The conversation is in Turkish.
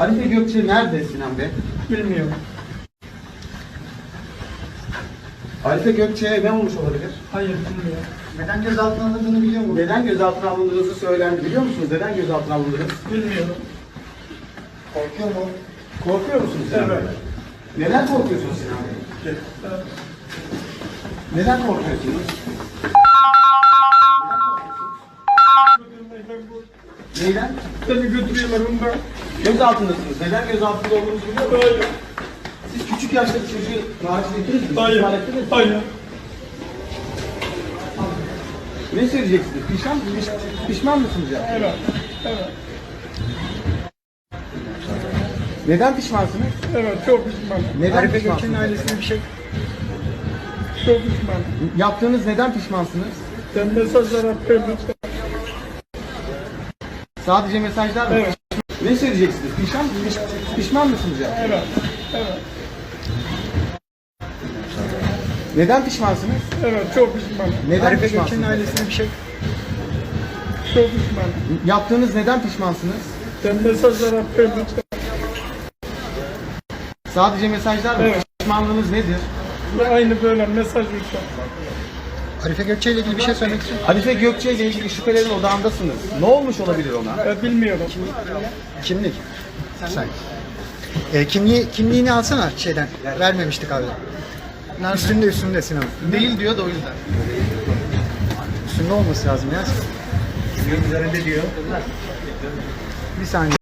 Arife Gökçe nerede Sinan Bey? Bilmiyorum. Arife Gökçe'ye ne olmuş olabilir? Hayır bilmiyorum. Neden gözaltına alındığını biliyor musun? Neden gözaltına alındığınızı söylendi biliyor musunuz? Neden gözaltına alındınız? Bilmiyorum. Korkuyor mu? Korkuyor musunuz Sinan Bey? Evet. Neden korkuyorsunuz Sinan Bey? Neden korkuyorsunuz? Neyden? Seni götürüyorlar ondan. Gözaltındasınız. Neden gözaltında olduğunuzu biliyor musunuz? Hayır. Siz küçük yaşta çocuğu taciz ettiniz mi? Hayır. Hayır. Ne söyleyeceksiniz? Pişman, piş- pişman mısınız ya? Evet. Evet. Neden pişmansınız? Evet çok pişmanım. Neden Arife pişmansınız? Gökçe'nin ailesine bir şey Çok pişmanım. Yaptığınız neden pişmansınız? Sen mesajlar at lütfen. Sadece mesajlar mı? Evet. Ne söyleyeceksiniz? Pişman, piş- pişman mısınız ya? Evet. Evet. Neden pişmansınız? Evet çok pişmanım. Neden Arife pişmansınız? Gökçe'nin ailesine bir şey Çok pişmanım. Yaptığınız neden pişmansınız? Sen mesajlar at lütfen. Sadece mesajlar mı? Evet. Pişmanlığınız nedir? Ve aynı böyle mesaj lütfen. Arife Gökçe ile ilgili bir şey söylemek istiyor musun? Arife Gökçe ile ilgili şüphelerin odağındasınız. Ne olmuş olabilir ona? Ben bilmiyorum. Kimlik. Sen. E, kimliği, kimliğini alsana şeyden. Vermemiştik abi. Üstünde üstünde Sinan. Değil diyor da o yüzden. Üstünde olması lazım ya. Üzerinde diyor. Bir saniye.